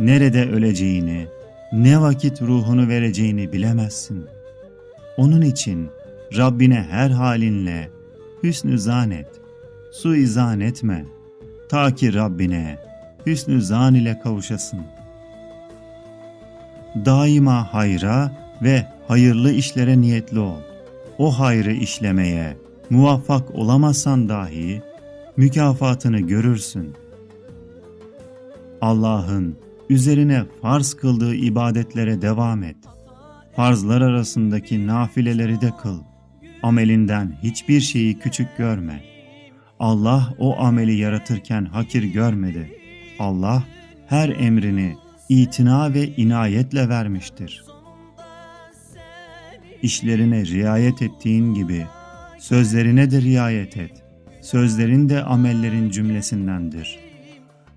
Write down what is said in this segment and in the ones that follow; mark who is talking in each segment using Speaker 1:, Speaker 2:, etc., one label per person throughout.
Speaker 1: nerede öleceğini, ne vakit ruhunu vereceğini bilemezsin. Onun için Rabbine her halinle hüsnü zan et, suizan etme. Ta ki Rabbine hüsnü zan ile kavuşasın. Daima hayra ve hayırlı işlere niyetli ol. O hayrı işlemeye muvaffak olamazsan dahi mükafatını görürsün. Allah'ın üzerine farz kıldığı ibadetlere devam et. Farzlar arasındaki nafileleri de kıl. Amelinden hiçbir şeyi küçük görme. Allah o ameli yaratırken hakir görmedi. Allah her emrini itina ve inayetle vermiştir. İşlerine riayet ettiğin gibi sözlerine de riayet et. Sözlerin de amellerin cümlesindendir.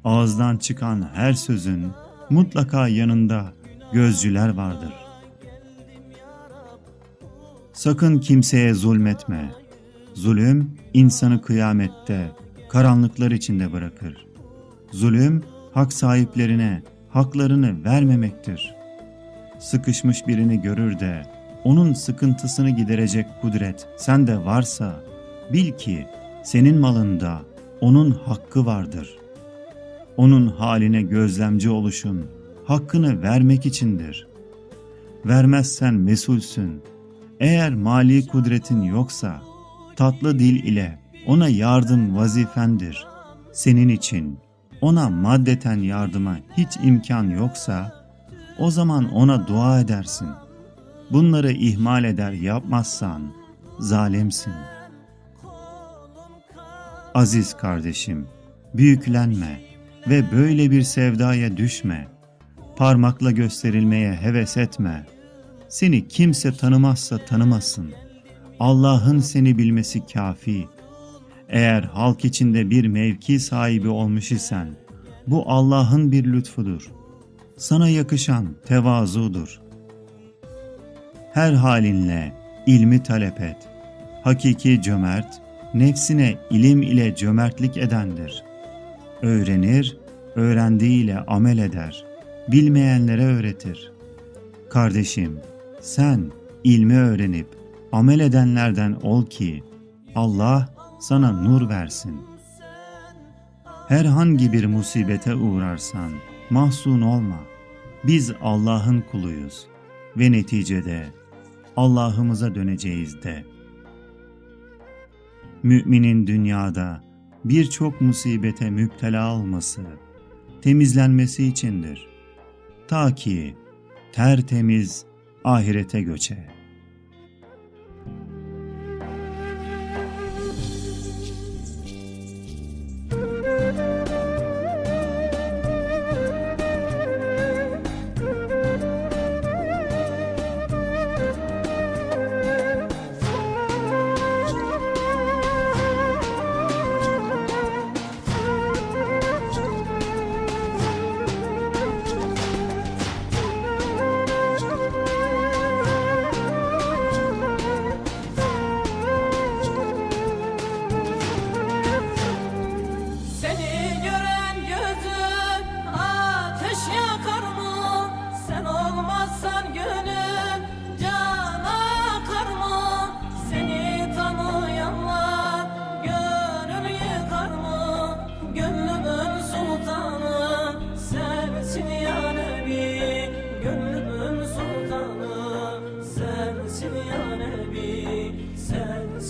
Speaker 1: Ağızdan çıkan her sözün mutlaka yanında gözcüler vardır. Sakın kimseye zulmetme. Zulüm insanı kıyamette karanlıklar içinde bırakır. Zulüm hak sahiplerine haklarını vermemektir. Sıkışmış birini görür de onun sıkıntısını giderecek kudret sende varsa bil ki senin malında onun hakkı vardır. Onun haline gözlemci oluşun hakkını vermek içindir. Vermezsen mesulsün. Eğer mali kudretin yoksa tatlı dil ile ona yardım vazifendir. Senin için ona maddeten yardıma hiç imkan yoksa o zaman ona dua edersin. Bunları ihmal eder yapmazsan zalimsin. Aziz kardeşim, büyüklenme ve böyle bir sevdaya düşme. Parmakla gösterilmeye heves etme. Seni kimse tanımazsa tanımasın. Allah'ın seni bilmesi kafi. Eğer halk içinde bir mevki sahibi olmuş isen, bu Allah'ın bir lütfudur. Sana yakışan tevazudur. Her halinle ilmi talep et. Hakiki cömert, nefsine ilim ile cömertlik edendir. Öğrenir, öğrendiğiyle amel eder. Bilmeyenlere öğretir. Kardeşim, sen ilmi öğrenip amel edenlerden ol ki Allah sana nur versin. Herhangi bir musibete uğrarsan mahzun olma. Biz Allah'ın kuluyuz ve neticede Allah'ımıza döneceğiz de. Müminin dünyada birçok musibete müptela olması, temizlenmesi içindir. Ta ki tertemiz ahirete göçe.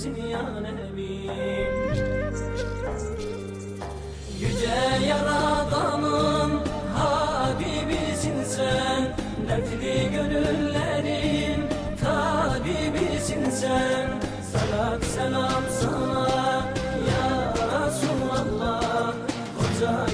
Speaker 2: Sensin ya Nebi Yüce Yaradan'ın Habibisin sen. Dertli gönüllerin tabibisin sen. Salat selam sana ya Resulallah. Koca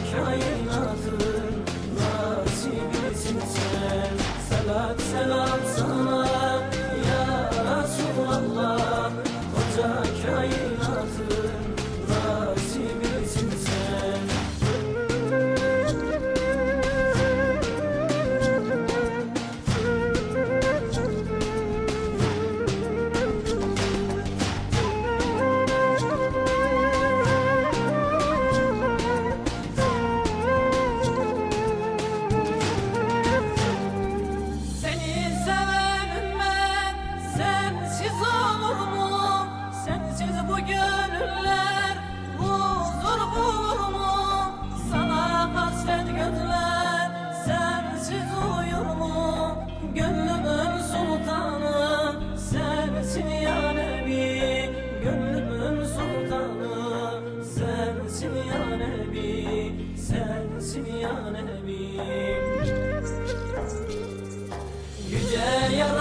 Speaker 2: sensin ya Nebi. Sensin ya Nebi. Yüce yarabbim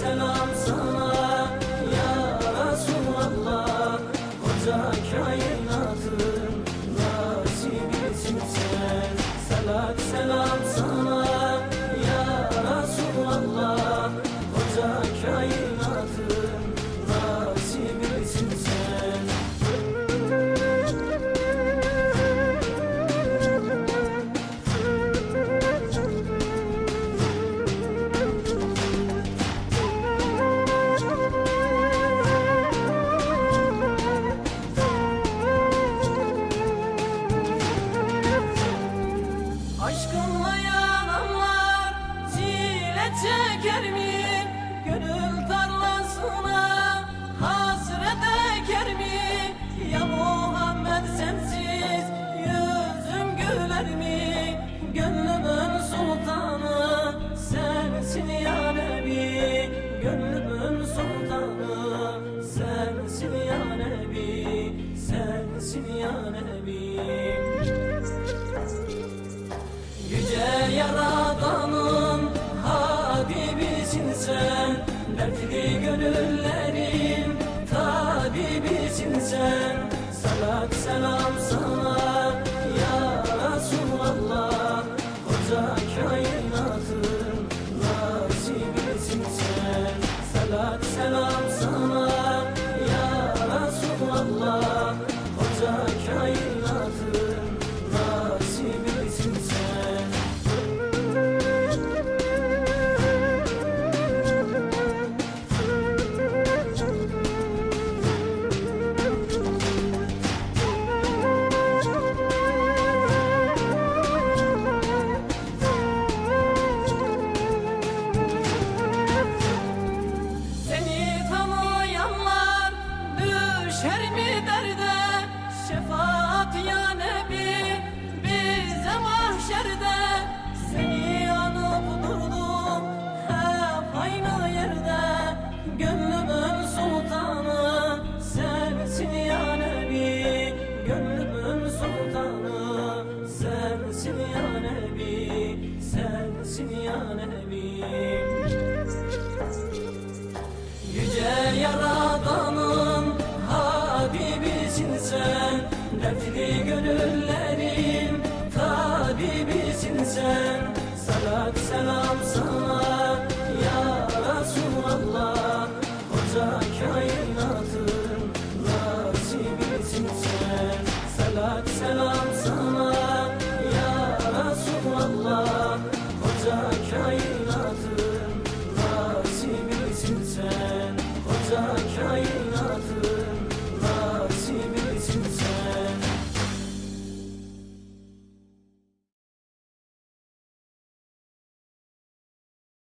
Speaker 2: ሰላም Hikaye tabisin sen Dertli gönüllerim. Tabibisin sen Salat selam sana.